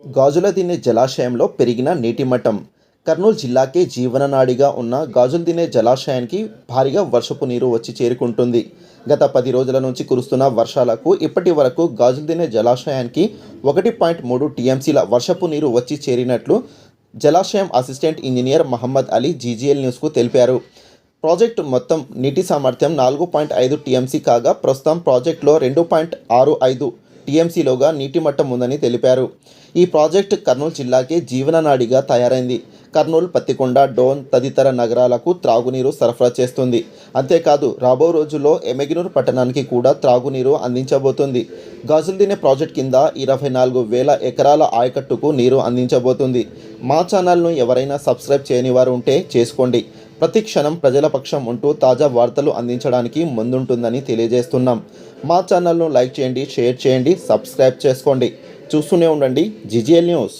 గాజుల జలాశయంలో పెరిగిన నీటి మట్టం. కర్నూలు జిల్లాకే జీవననాడిగా ఉన్న గాజులదినే జలాశయానికి భారీగా వర్షపు నీరు వచ్చి చేరుకుంటుంది. గత పది రోజుల నుంచి కురుస్తున్న వర్షాలకు ఇప్పటి వరకు గాజుల జలాశయానికి ఒకటి పాయింట్ మూడు టీఎంసీల వర్షపు నీరు వచ్చి చేరినట్లు జలాశయం assistant engineer Mohammed Ali GGL న్యూస్కు తెలిపారు. ప్రాజెక్టు మొత్తం నీటి సామర్థ్యం నాలుగు పాయింట్ ఐదు టీఎంసీ కాగా ప్రస్తుతం ప్రాజెక్టులో రెండు పాయింట్ ఆరు ఐదు టీఎంసీలోగా నీటి మట్టం ఉందని తెలిపారు. ఈ ప్రాజెక్టు కర్నూలు జిల్లాకే జీవననాడిగా తయారైంది. కర్నూలు పత్తికొండ డోన్ తదితర నగరాలకు త్రాగునీరు సరఫరా చేస్తుంది. అంతేకాదు రాబో రోజుల్లో ఎమెగినూరు పట్టణానికి కూడా త్రాగునీరు అందించబోతుంది. గాజుల్దినే ప్రాజెక్ట్ కింద ఇరవై నాలుగు వేల ఎకరాల ఆయకట్టుకు నీరు అందించబోతుంది. మా ఛానల్ను ఎవరైనా సబ్స్క్రైబ్ చేయని వారు ఉంటే చేసుకోండి. ప్రతి క్షణం ప్రజల పక్షం ఉంటూ తాజా వార్తలు అందించడానికి ముందుంటుందని తెలియజేస్తున్నాం. మా ఛానల్ను లైక్ చేయండి షేర్ చేయండి సబ్స్క్రైబ్ చేసుకోండి. చూస్తూనే ఉండండి. GGL news.